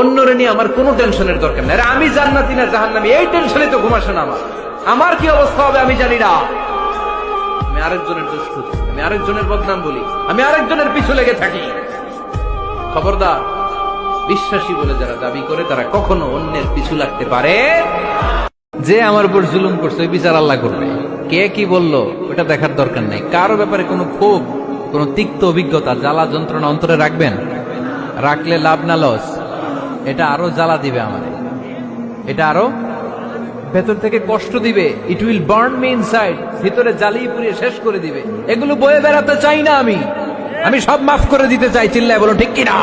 অন্যরে নিয়ে আমার কোনো টেনশনের দরকার নেই। আমি জান্নাতি না জাহান্নামি, এই টেনশনে তো ঘুমাসে না আমার। আমার কি অবস্থা হবে আমি জানি না। আমি আরেকজনের দোষ আমি আরেকজনের বদনাম বলি, আমি আরেকজনের পিছু লেগে থাকি। খবরদার, বিশ্বাসী বলে যারা দাবি করে, তারা কখনো অন্যের পিছু লাগতে পারে। যে আমার উপর জুলুম করছে, ওই বিচার আল্লাহ করবে। কে কি বলল, ওটা দেখার দরকার নেই। কারও ব্যাপারে কোনো ক্ষোভ, কোনো তিক্ত অভিজ্ঞতা, জ্বালা যন্ত্রণা অন্তরে রাখবেন? রাখলে লাভ না, লস। এটা আরও জ্বালা দিবে আমারে। এটা আরও ভেতর থেকে কষ্ট দিবে। It will burn me inside ভিতরে জ্বালিয়ে পুড়িয়ে শেষ করে দিবে। এগুলো বয়ে বেড়াতে চাই না আমি। আমি সব মাফ করে দিতে চাই। চিল্লায় বলো, ঠিক কিনা?